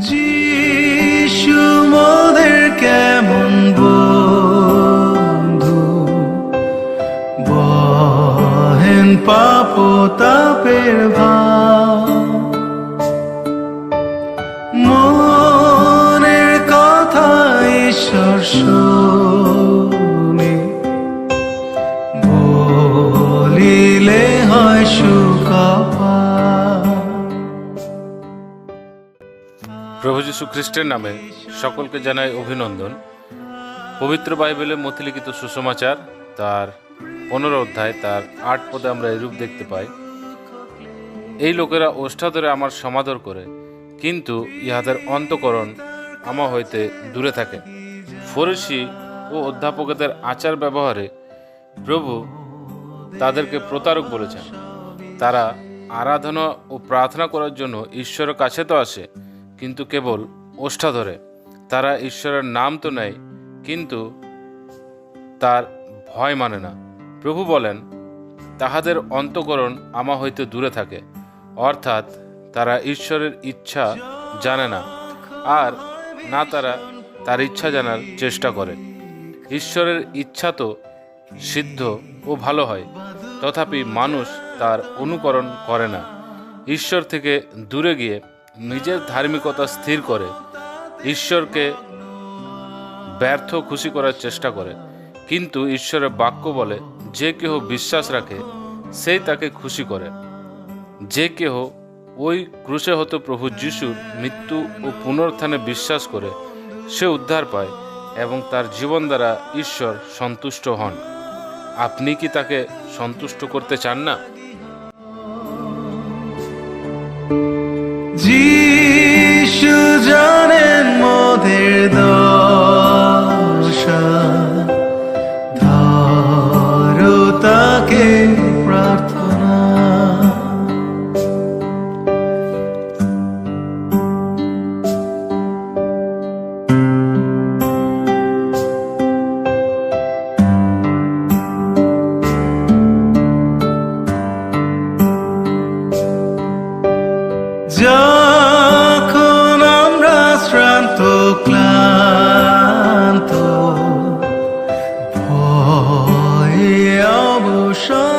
যিশু মোদের কেমন বন্ধু? মনের কথা ঈশ্বর প্রভু যীশু খ্রিস্টের নামে সকলকে জানাই অভিনন্দন। পবিত্র বাইবেলে মথিলিখিত সুসমাচার, তার পনেরো অধ্যায়, তার আট পদে আমরা এরূপ দেখতে পাই। এই লোকেরা ওষ্ঠা ধরে আমার সমাদর করে, কিন্তু ইহাদের অন্তকরণ আমা হইতে দূরে থাকে। ফরিসি ও অধ্যাপকদের আচার ব্যবহারে প্রভু তাদেরকে প্রতারক বলেছেন। তারা আরাধনা ও প্রার্থনা করার জন্য ঈশ্বরের কাছে তো আসে কিন্তু কেবল ওষ্ঠা ধরে। তারা ঈশ্বরের নাম তো নেয়, কিন্তু তার ভয় মানে না। প্রভু বলেন, তাহাদের অন্তকরণ আমা হইতে দূরে থাকে, অর্থাৎ তারা ঈশ্বরের ইচ্ছা জানে না, আর না তারা তার ইচ্ছা জানার চেষ্টা করে। ঈশ্বরের ইচ্ছা তো সিদ্ধ ও ভালো হয়, তথাপি মানুষ তার অনুকরণ করে না। ঈশ্বর থেকে দূরে গিয়ে নিজের ধার্মিকতা স্থির করে, ঈশ্বরকে ব্যর্থ খুশি করার চেষ্টা করে। কিন্তু ঈশ্বরের বাক্য বলে, যে কেহ বিশ্বাস রাখে, সেই তাকে খুশি করে। যে কেহ ওই ক্রুশে হতো প্রভু যিশুর মৃত্যু ও পুনরুত্থানে বিশ্বাস করে, সে উদ্ধার পায় এবং তার জীবন দ্বারা ঈশ্বর সন্তুষ্ট হন। আপনি কি তাকে সন্তুষ্ট করতে চান না? de যখন আমরা শ্রান্ত ক্লান্ত ভয়ে অবসর